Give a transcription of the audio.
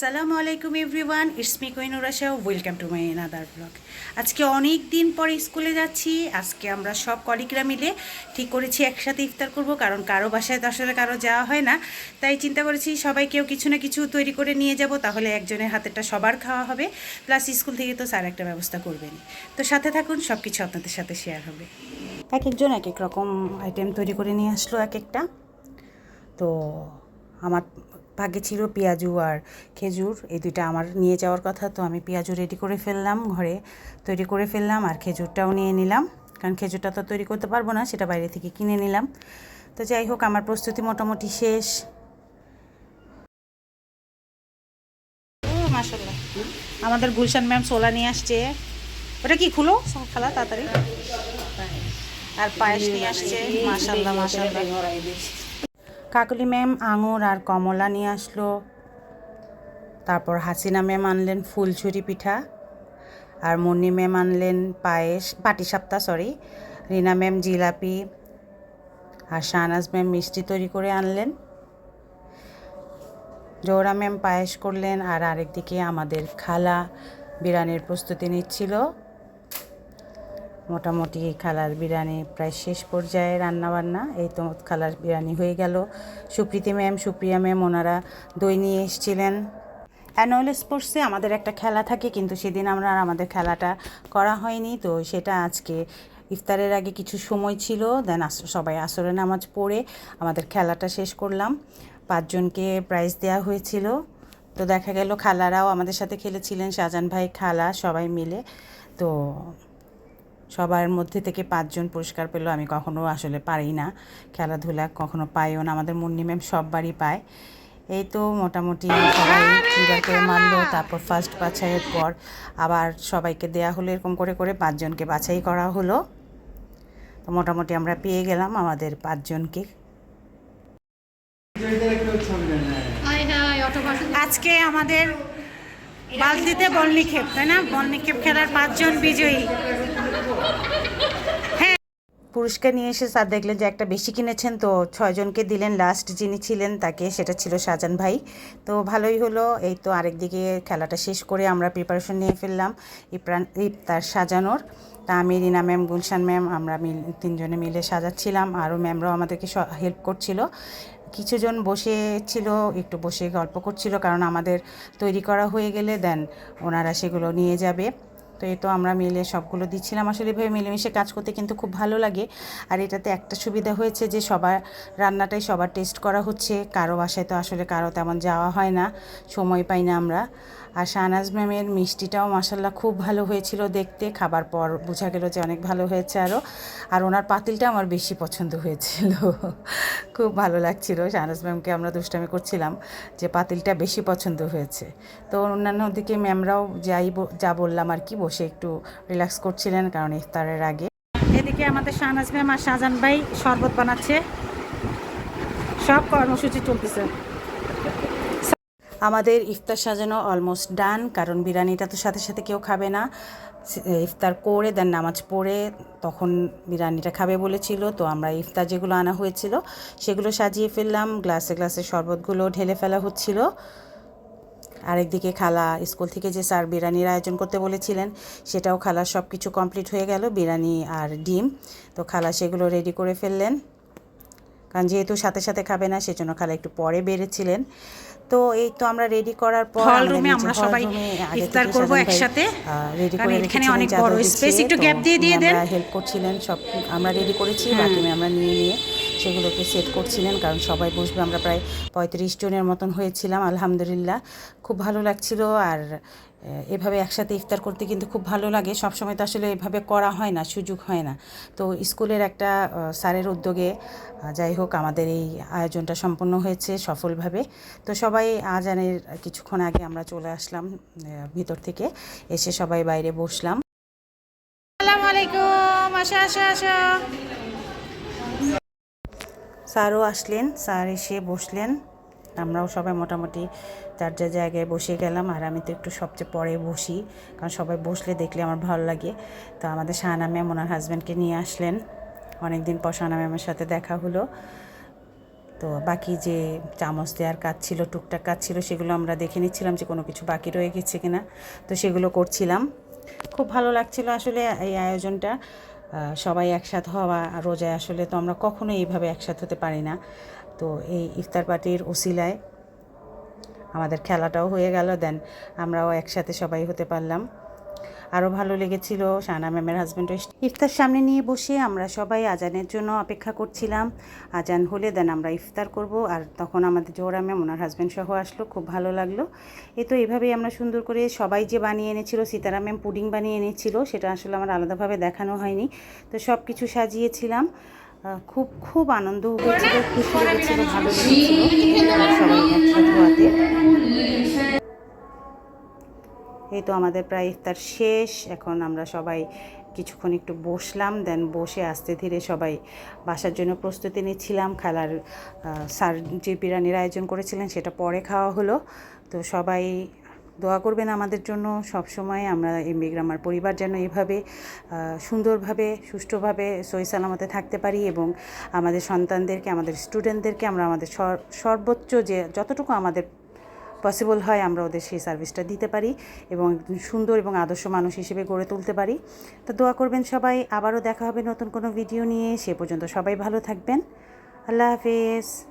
আসসালামু আলাইকুম everyone, it's me Koinur Asha welcome to my another blog. আজকে অনেক দিন পরে স্কুলে যাচ্ছি, আজকে আমরা সব কলিগরা মিলে ঠিক করেছি, একসাথে ইফতার করব, কারণ কারও বাসায় আসলে কারও যাওয়া হয় না। তাই চিন্তা করেছি সবাই কেউ কিছু না কিছু তৈরি করে নিয়ে যাব, তাহলে একজনের হাতেরটা সবার খাওয়া হবে, প্লাস স্কুল থেকে তো স্যার একটা ব্যবস্থা করবেন। তো সাথে থাকুন সব কিছু আপনাদের সাথে শেয়ার হবে। এক একজন এক এক রকম আইটেম তৈরি করে নিয়ে আসলো এক একটা। তো আমার ভাগ্যে ছিল পেঁয়াজু আর খেজুর। এই দুইটা আমার নিয়ে যাওয়ার কথা, তো আমি পেঁয়াজু রেডি করে ফেললাম ঘরে। তৈরি করে ফেললাম আর খেজুরটাও নিয়ে নিলাম। কারণ খেজুরটা তো তৈরি করতে পারব না, সেটা বাইরে থেকে কিনে নিলাম। তো যাই হোক, আমার প্রস্তুতি মোটামুটি শেষ। আমাদের গুলশান ম্যাম সোলা নিয়ে আসছে। ওটা কি, খুলো? খালা, তাড়াতাড়ি। আর পায়েস নিয়ে আসছে। মাসাল্লাহ মাসাল্লাহ কাকলি ম্যাম আঙুর আর কমলা নিয়ে আসলো। তারপর হাসিনা ম্যাম আনলেন ফুলছুরি পিঠা আর মুন্নি ম্যাম আনলেন পায়েস, পাটিসাপ্তা সরি রিনা ম্যাম জিলাপি আর শাহনাজ ম্যাম মিষ্টি তৈরি করে আনলেন। জোহরা ম্যাম পায়েস করলেন আর আরেকদিকে আমাদের খালা বিরিয়ানির প্রস্তুতি নিচ্ছিল। মোটামুটি খালার বিরিয়ানি প্রায় শেষ পর্যায়ে রান্নাবান্না, এই তো খালার বিরিয়ানি হয়ে গেল। সুপ্রীতি ম্যাম, সুপ্রিয়া ম্যাম, ওনারা দই নিয়ে এসেছিলেন। অ্যানুয়াল স্পোর্টসে আমাদের একটা খেলা থাকে, কিন্তু সেদিন আমরা আর আমাদের খেলাটা করা হয়নি, তো সেটা আজকে ইফতারের আগে কিছু সময় ছিল, দেন সবাই আসরে নামাজ পড়ে আমাদের খেলাটা শেষ করলাম। পাঁচজনকে প্রাইজ দেওয়া হয়েছিল। তো দেখা গেল খালারাও আমাদের সাথে খেলেছিলেন শাহজাহান ভাই, খালা, সবাই মিলে। তো সবার মধ্যে থেকে পাঁচজন পুরস্কার পেল আমি কখনো আসলে পারি না। খেলাধুলা কখনো পাইও না, আমাদের মুন্নি ম্যাম সববারই পায়। এই তো মোটামুটি সবাই মারলো, তারপর ফার্স্ট বাছাইয়ের পর আবার সবাইকে দেয়া হলো, এরকম করে করে পাঁচজনকে বাছাই করা হলো। তো মোটামুটি আমরা পেয়ে গেলাম আমাদের পাঁচজনকে। আজকে আমাদের বালতিতে বল নিক্ষেপ, তাই না? বল নিক্ষেপ খেলার পাঁচজন বিজয়ী। পুরস্কার নিয়ে এসে স্যার দেখলেন যে একটা বেশি কিনেছেন, তো ছয়জনকে দিলেন লাস্ট যিনি ছিলেন তাকে সেটা ছিল শাহজান ভাই। তো ভালোই হলো, এই তো আরেকদিকে খেলাটা শেষ করে আমরা প্রিপারেশন নিয়ে ফেললাম ইপ্রান ইফতার সাজানোর। তা আমি রিনা ম্যাম, গুলশান ম্যাম, আমরা মিল, তিনজনে মিলে সাজাচ্ছিলাম। আরও ম্যামরাও আমাদেরকে হেল্প করছিল। কিছুজন বসে ছিল, একটু বসে গল্প করছিল, কারণ আমাদের তৈরি করা হয়ে গেলে দেন ওনারা সেগুলো নিয়ে যাবে। তো এই তো আমরা মিলে সবগুলো দিচ্ছিলাম। আসলে এভাবে মিলেমিশে কাজ করতে কিন্তু খুব ভালো লাগে। আর এটাতে একটা সুবিধা হয়েছে যে সবার রান্নাটাই সবার টেস্ট করা হচ্ছে। কারও বাসায় তো আসলে কারও তেমন যাওয়া হয় না। সময় পাই না আমরা। আর শাহনাজ ম্যামের মিষ্টিটাও মাসাল্লাহ খুব ভালো হয়েছিল দেখতে। খাবার পর বোঝা গেল যে অনেক ভালো হয়েছে আরও। আর ওনার পাতিলটা আমার বেশি পছন্দ হয়েছিল। খুব ভালো লাগছিল। শাহনাজ ম্যামকে আমরা দুষ্টামি করছিলাম যে পাতিলটা বেশি পছন্দ হয়েছে। তো অন্যান্য দিকে ম্যামরাও যাই যা বললাম আর কি, বসে একটু রিল্যাক্স করছিলেন কারণ ইফতারের আগে। এদিকে আমাদের শাহনাজ ম্যাম আর শাহজান ভাই শরবত বানাচ্ছে। সব কর্মসূচি চলতেছে। আমাদের ইফতার সাজানো অলমোস্ট ডান কারণ বিরিয়ানিটা তো সাথে সাথে কেউ খাবে না। ইফতার করে দেন নামাজ পড়ে, তখন বিরিয়ানিটা খাবে বলেছিল। তো আমরা ইফতার যেগুলো আনা হয়েছিল, সেগুলো সাজিয়ে ফেললাম। গ্লাসে গ্লাসে শরবতগুলো ঢেলে ফেলা হচ্ছিল। আরেকদিকে খালা স্কুল থেকে যে স্যার বিরিয়ানির আয়োজন করতে বলেছিলেন, সেটাও খালার সব কিছু কমপ্লিট হয়ে গেল, বিরিয়ানি আর ডিম। তো খালা সেগুলো রেডি করে ফেললেন। কারণ যেহেতু সাথে সাথে খাবে না, সেজন্য খালা একটু পরে বেড়েছিলেন। তো এই তো আমরা রেডি করার পর হল রুমে আমরা সবাই ইফতার করব একসাথে। রেডি করে এখানে অনেক বড় স্পেস একটু গ্যাপ দিয়ে দিয়ে দেন। হেল্প করছিলেন সব আমরা রেডি করেছি বাকি আমরা নিয়ে নিয়ে সেগুলোকে সেট করছিলেন, কারণ সবাই বসবে। আমরা প্রায় পঁয়ত্রিশ জনের মতন হয়েছিলাম, আলহামদুলিল্লাহ। খুব ভালো লাগছিল আর এভাবে একসাথে ইফতার করতে কিন্তু খুব ভালো লাগে। সবসময় তো আসলে এভাবে করা হয় না, সুযোগ হয় না। তো স্কুলের একটা স্যারের উদ্যোগে যাই হোক আমাদের এই আয়োজনটা সম্পন্ন হয়েছে সফলভাবে। তো সবাই আজানের কিছুক্ষণ আগে আমরা চলে আসলাম ভিতর থেকে। এসে সবাই বাইরে বসলাম। আসসালামু আলাইকুম, আসো আসো আসো। স্যারও আসলেন, স্যার এসে বসলেন। আমরাও সবাই মোটামুটি যার যার জায়গায় বসে গেলাম, আর আমি তো একটু সবচেয়ে পরে বসি, কারণ সবাই বসলে দেখলে আমার ভালো লাগে। তো আমাদের শাহানা ম্যাম, ওনার হাজব্যান্ডকে নিয়ে আসলেন। অনেক দিন পর শাহানা ম্যামের সাথে দেখা হলো। তো বাকি যে চামচ দেওয়ার কাজ ছিল, টুকটাক কাজ ছিল, সেগুলো আমরা দেখে নিচ্ছিলাম যে কোনো কিছু বাকি রয়ে গেছে কিনা। তো সেগুলো করছিলাম। খুব ভালো লাগছিল আসলে এই আয়োজনটা। সবাই একসাথে হওয়া রোজায় আসলে তো আমরা কখনো এইভাবে একসাথে হতে পারি না। তো এই ইফতার পার্টির ওসিলায় আমাদের খেলাটাও হয়ে গেল দেন আমরাও একসাথে সবাই হতে পারলাম। আরও ভালো লেগেছিল। শানা ম্যামের হাজব্যান্ডও ইফতার সামনে নিয়ে বসে আমরা সবাই আজানের জন্য অপেক্ষা করছিলাম। আজান হলে দেন আমরা ইফতার করব আর তখন আমাদের জোহরা ম্যাম, ওনার হাজব্যান্ড সহ আসলো, খুব ভালো লাগল। এ তো এভাবেই আমরা সুন্দর করে সবাই যে বানিয়ে এনেছিল, সীতারা ম্যাম পুডিং বানিয়ে এনেছিল, সেটা আসলে আমার আলাদাভাবে দেখানো হয়নি। তো সব কিছু সাজিয়েছিলাম খুব খুব আনন্দ হয়েছিল, খুশি লেগেছিল ভালো লেগেছিল। সবাই এই তো আমাদের প্রায় ইফতার শেষ। এখন আমরা সবাই কিছুক্ষণ একটু বসলাম দেন বসে আস্তে ধীরে সবাই বাসার জন্য প্রস্তুতি নিচ্ছিলাম। খেলার স্যার যে বিরিয়ানির আয়োজন করেছিলেন সেটা পরে খাওয়া হলো। তো সবাই দোয়া করবেন আমাদের জন্য। সব সময় আমরা এমবি গ্রামার পরিবার যেন এভাবে সুন্দরভাবে, সুষ্ঠুভাবে সই সালামতে থাকতে পারি এবং আমাদের সন্তানদেরকে, আমাদের স্টুডেন্টদেরকে আমরা আমাদের সর- সর্বোচ্চ যে যতটুকু আমাদের পসিবল হয় আমরা ওদের সেই সার্ভিসটা দিতে পারি এবং সুন্দর এবং আদর্শ মানুষ হিসেবে গড়ে তুলতে পারি। তো দোয়া করবেন সবাই, আবারও দেখা হবে নতুন কোনো ভিডিও নিয়ে। সে পর্যন্ত সবাই ভালো থাকবেন। আল্লাহ হাফেজ।